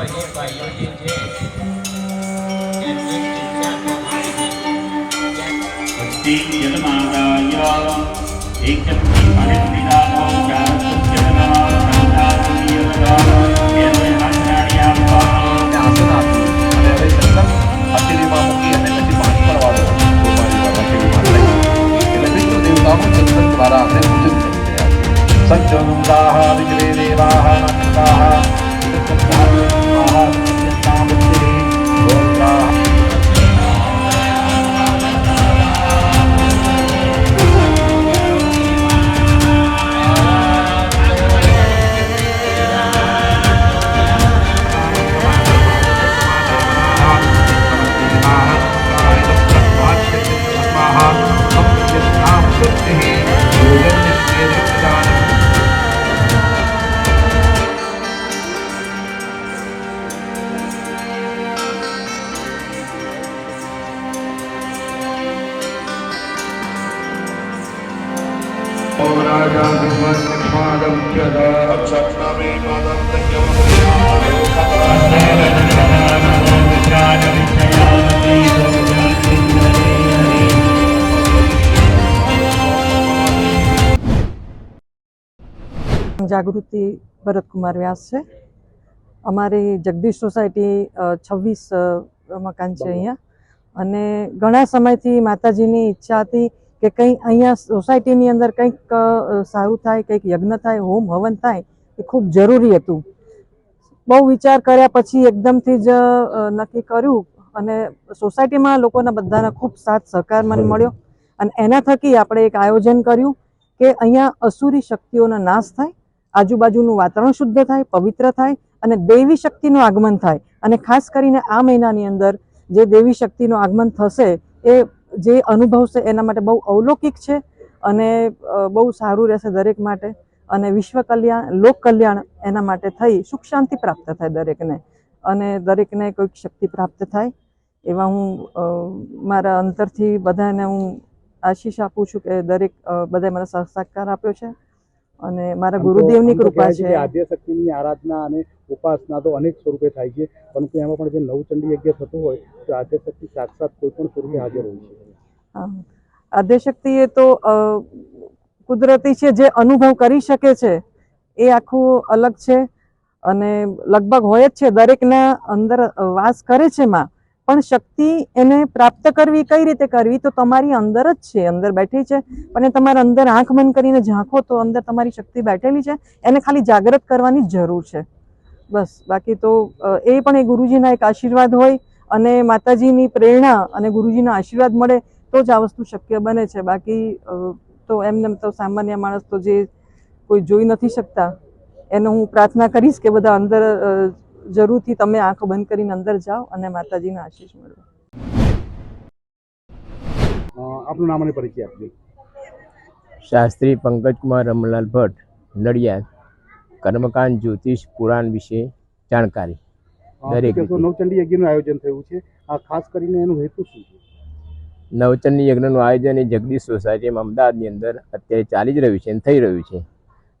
એ બાયોડિન છે જલમાદાય એકમ પાણી પીડા જાગૃતિ ભરતકુમાર વ્યાસ છે. અમારી જગદીશ સોસાયટી છવ્વીસ મકાન છે અહીંયા. અને ઘણા સમયથી માતાજીની ઈચ્છા હતી કે કંઈ અહીંયા સોસાયટીની અંદર કંઈક સારું થાય કંઈક યજ્ઞ થાય હોમ હવન થાય એ ખૂબ જરૂરી હતું. બહુ વિચાર કર્યા પછી એકદમથી જ નક્કી કર્યું અને સોસાયટીમાં લોકોના બધાના ખૂબ સાથ સહકાર મને મળ્યો. અને એના થકી આપણે એક આયોજન કર્યું કે અહીંયા અસુરી શક્તિઓનો નાશ થાય આજુબાજુનું વાતાવરણ શુદ્ધ થાય પવિત્ર થાય અને દેવી શક્તિનું આગમન થાય. અને ખાસ કરીને આ મહિનાની અંદર જે દેવી શક્તિનું આગમન થશે એ જે અનુભવ છે એના માટે બહુ અવલૌકિક છે અને બહુ સારું રહેશે દરેક માટે. અને વિશ્વ કલ્યાણ, લોક કલ્યાણ એના માટે થઈ સુખ શાંતિ પ્રાપ્ત થાય દરેકને. અને દરેકને કોઈક શક્તિ પ્રાપ્ત થાય એવા હું મારા અંતરથી બધાને હું આશીષ આપું છું કે દરેક બધાએ મને સહકાર આપ્યો છે. અને મારા ગુરુદેવની કૃપા છે આદ્ય શક્તિની આરાધના અને ઉપાસના તો અનેક સ્વરૂપે થાય છે પરંતુ એમાં પણ જે નવચંડી યજ્ઞ થતું હોય તો આદ્ય શક્તિ સાક્ષાત કોઈ પણ સ્વરૂપે હાજર હોય છે. હા. આદ્યશક્તિ એ તો કુદરતી છે જે અનુભવ કરી શકે છે એ આખું અલગ છે અને લગભગ હોય જ છે. દરેકના અંદર વાસ કરે છે માં. પણ શક્તિ એને પ્રાપ્ત કરવી, કઈ રીતે કરવી, તો તમારી અંદર જ છે, અંદર બેઠી છે. પણ એ તમારા અંદર આંખ બંધ કરીને ઝાંખો, તો અંદર તમારી શક્તિ બેઠેલી છે. એને ખાલી જાગૃત કરવાની જરૂર છે. બસ, બાકી તો એ પણ એ ગુરુજીના એક આશીર્વાદ હોય અને માતાજીની પ્રેરણા અને ગુરુજીના આશીર્વાદ મળે, તો જ આ વસ્તુ શક્ય બને છે. બાકી તો એમને તો સામાન્ય માણસ તો જે કોઈ જોઈ નથી શકતા, એનો હું પ્રાર્થના કરીશ કે બધા અંદર જરૂરથી તમે આંખો બંધ કરીને અંદર જાઓ અને માતાજીના આશીષ મેળવો આપનું નામ અને પરિચય આપજો. શાસ્ત્રી પંકજકુમાર રમલાલ ભટ્ટ નડિયાદ. કર્મકાંડ જ્યોતિષ પુરાણ વિશે જાણકારી. દરેક નવચંડી યજ્ઞનું આયોજન થયું છે. આ ખાસ કરીને એનું હેતુ શું છે? નવચંડી યજ્ઞનું આયોજન એ જગદીશ સોસાયટીમાં અમદાવાદની અંદર અત્યારે ચાલી જ રહ્યું છે અને થઈ રહ્યું છે.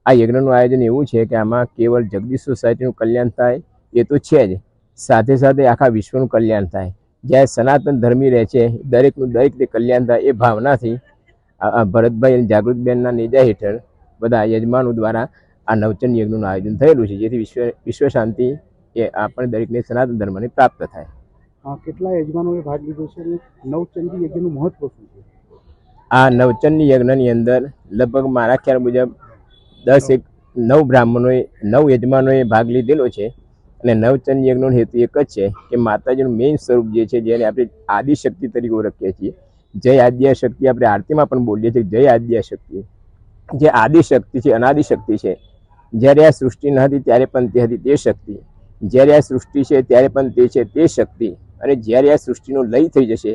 આ યજ્ઞનું આયોજન એવું છે કે આમાં કેવળ જગદીશ સોસાયટીનું કલ્યાણ થાય એ તો છે જ. સાથે સાથે આખા વિશ્વનું કલ્યાણ થાય. જ્યારે સનાતન ધર્મી રહે છે દરેકનું દરેક રીતે કલ્યાણ થાય એ ભાવનાથી ભરતભાઈ અને જાગૃતબેનના નેજા હેઠળ બધા યજમાનો દ્વારા આ નવચંદ યજ્ઞનું આયોજન થયેલું છે જેથી વિશ્વ વિશ્વ શાંતિ એ આપણે દરેકને સનાતન ધર્મની પ્રાપ્ત થાય. કેટલા યજમાનોએ ભાગ લીધો છે અને યજ્ઞનું મહત્વ શું છે? આ નવચંદ યજ્ઞની અંદર લગભગ મારા ખ્યાલ મુજબ દસ એક નવ બ્રાહ્મણોએ નવ યજમાનોએ ભાગ લીધેલો છે. અને નવચંદ યજ્ઞનો હેતુ એક જ છે કે માતાજીનું મેઇન સ્વરૂપ જે છે જેને આપણે આદિશક્તિ તરીકે ઓળખીએ છીએ. જય આદ્યાશક્તિ, આપણે આરતીમાં પણ બોલીએ છીએ જય આદ્યાશક્તિ. જે આદિશક્તિ છે, અનાદિશક્તિ છે, જ્યારે આ સૃષ્ટિ ન હતી ત્યારે પણ તે હતી તે શક્તિ. જ્યારે આ સૃષ્ટિ છે ત્યારે પણ તે છે તે શક્તિ. અને જ્યારે આ સૃષ્ટિનું લય થઈ જશે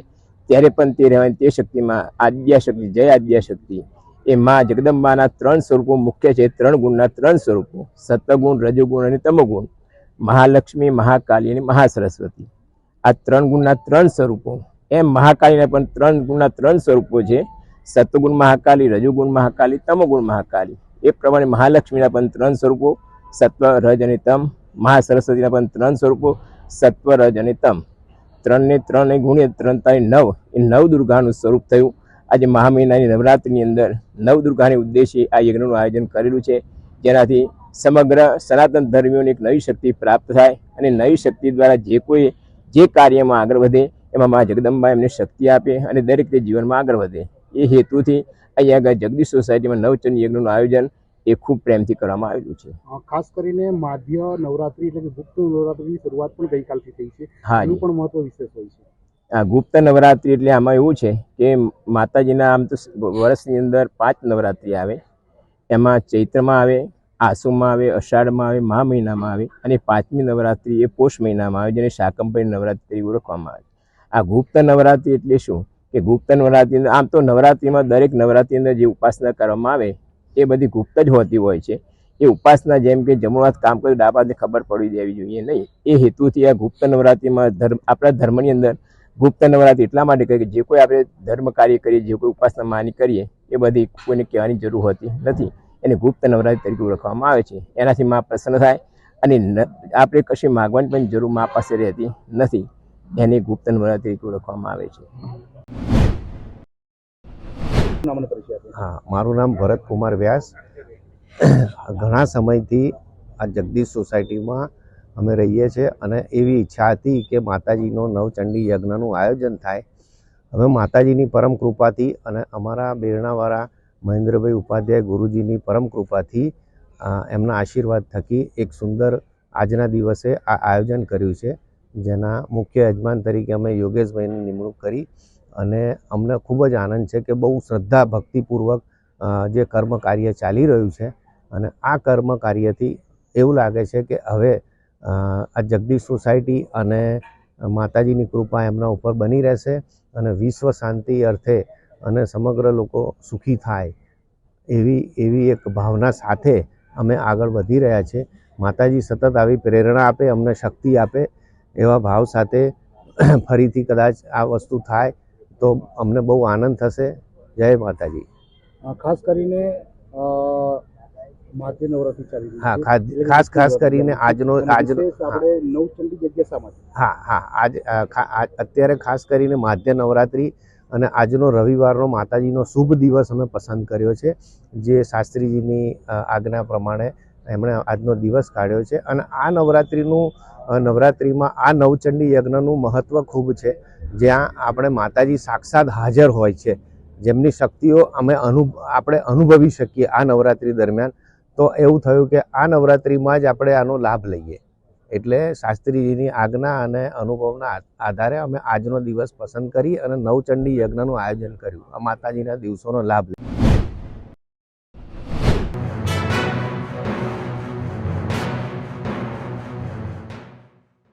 ત્યારે પણ તે રહેવાની તે શક્તિમાં આદ્યા શક્તિ જય આદ્યા શક્તિ એ માં જગદંબાના ત્રણ સ્વરૂપો મુખ્ય છે, ત્રણ ગુણના ત્રણ સ્વરૂપો. સતગુણ રજોગુણ અને તમોગુણ. મહાલક્ષ્મી, મહાકાલી અને મહાસરસ્વતી. આ ત્રણ ગુણના ત્રણ સ્વરૂપો. એમ મહાકાલીના પણ ત્રણ ગુણના ત્રણ સ્વરૂપો છે. સતગુણ મહાકાલી, રજુગુણ મહાકાલી, તમગુણ મહાકાલી. એ પ્રમાણે મહાલક્ષ્મીના પણ ત્રણ સ્વરૂપો, સત્વ, રજ અને તમ. મહાસરસ્વતીના પણ ત્રણ સ્વરૂપો, સત્વ, રજ અને તમ. ત્રણને ત્રણે ગુણ્ય ત્રણ તારી નવ. એ નવ દુર્ગાનું સ્વરૂપ થયું. આજે મહા મહિનાની નવરાત્રિની અંદર નવ દુર્ગાને ઉદ્દેશ્ય આ યજ્ઞનું આયોજન કરેલું છે. જેનાથી સમગ્ર સનાતન ધર્મીઓને એક નવી શક્તિ પ્રાપ્ત થાય અને નવી શક્તિ દ્વારા જે કોઈ જે કાર્યમાં આગળ વધે એમાં મા જગદંબા એમને શક્તિ આપે અને દરેક તે જીવનમાં આગળ વધે. એ હેતુથી અહીંયા આગળ જગદીશ સોસાયટીમાં નવચંદ યજ્ઞનું આયોજન એ ખૂબ પ્રેમથી કરવામાં આવેલું છે. ખાસ કરીને માધ્ય નવરાત્રી એટલે કે ગુપ્ત નવરાત્રીની શરૂઆત પણ ગઈકાલથી થઈ છે. હા એનું પણ મહત્વ વિશેષ હોય છે. આ ગુપ્ત નવરાત્રિ એટલે આમાં એવું છે કે માતાજીના આમ તો વર્ષની અંદર પાંચ નવરાત્રિ આવે એમાં ચૈત્રમાં આવે આસુમાં આવે, અષાઢમાં આવે મહા મહિનામાં આવે અને પાંચમી નવરાત્રિ એ પોષ મહિનામાં આવે જેને શાકંભરી નવરાત્રિ તરીકે ઓળખવામાં આવે આ ગુપ્ત નવરાત્રિ એટલે શું? કે ગુપ્ત નવરાત્રિ આમ તો નવરાત્રિમાં દરેક નવરાત્રિ અંદર જે ઉપાસના કરવામાં આવે એ બધી ગુપ્ત જ હોતી હોય છે. એ ઉપાસના જેમ કે જમણો કામ કર્યું ડાબાને ખબર પડી દેવી જોઈએ નહીં. એ હેતુથી આ ગુપ્ત નવરાત્રિમાં ધર્મ, આપણા ધર્મની અંદર ગુપ્ત નવરાત્રિ એટલા માટે કહે કે જે કોઈ આપણે ધર્મ કાર્ય કરીએ, જે કોઈ ઉપાસના માની કરીએ, એ બધી કોઈને કહેવાની જરૂર હોતી નથી. એને ગુપ્ત નવરાત્રિ તરીકે ઓળખવામાં આવે છે. એનાથી મા પ્રસન્ન થાય અને આપણે કશી માગવાની પણ જરૂર મા પાસે રહેતી નથી. એને ગુપ્ત નવરાત્રિ તરીકે ઓળખવામાં આવે છે. હા, મારું નામ ભરત કુમાર વ્યાસ. ઘણા સમયથી આ જગદીશ સોસાયટીમાં અમે રહીએ છીએ અને એવી ઈચ્છા હતી કે માતાજીનો નવચંડી યજ્ઞનું આયોજન થાય. હવે માતાજીની પરમ કૃપાથી અને અમારા બેરણાવાળા મહેન્દ્રભાઈ ઉપાધ્યાય ગુરુજીની પરમ કૃપાથી એમના આશીર્વાદ થકી એક સુંદર આજના દિવસે આ આયોજન કર્યું છે. જેના મુખ્ય યજમાન તરીકે અમે યોગેશભાઈની નિમણૂક કરી અને અમને ખૂબ જ આનંદ છે કે બહુ શ્રદ્ધા ભક્તિપૂર્વક જે કર્મ કાર્ય ચાલી રહ્યું છે અને આ કર્મ કાર્યથી એવું લાગે છે કે હવે આ જગદીશ સોસાયટી અને માતાજીની કૃપા એમના ઉપર બની રહેશે અને વિશ્વ શાંતિ અર્થે અને સમગ્ર લોકો સુખી થાય એવી એવી એક ભાવના સાથે અમે આગળ વધી રહ્યા છે. માતાજી સતત આવી પ્રેરણા આપે અમને શક્તિ આપે એવા ભાવ સાથે ફરીથી કદાચ આ વસ્તુ થાય તો અમને બહુ આનંદ થશે. જય માતાજી. ખાસ કરીને અ, નવરાત્રી ચાલી હા છે. ખાસ ખાસ કરીને આજનો આજનો હા. આપણે નવચંડી જગ્યા શા માટે? હા હા આજ આ- અત્યારે ખાસ કરીને માધ્ય નવરાત્રિ અને આજનો રવિવારનો માતાજીનો શુભ દિવસ અમે પસંદ કર્યો છે, જે શાસ્ત્રીજીની આજ્ઞા પ્રમાણે એમણે આજનો દિવસ કાઢ્યો છે. અને આ નવરાત્રિનું નવરાત્રિમાં આ નવચંડી યજ્ઞનું મહત્ત્વ ખૂબ છે. જ્યાં આપણે માતાજી સાક્ષાત હાજર હોય છે. જેમની શક્તિઓ અમે અનુ આપણે અનુભવી શકીએ આ નવરાત્રિ દરમિયાન. તો એવું થયું કે આ નવરાત્રિમાં જ આપણે આનો લાભ લઈએ. એટલે શાસ્ત્રીજીની આજ્ઞા અને અનુભવના આધારે અમે આજનો દિવસ પસંદ કરી અને નવચંડી યજ્ઞનું આયોજન કર્યું. આ માતાજીના દિવસોનો લાભ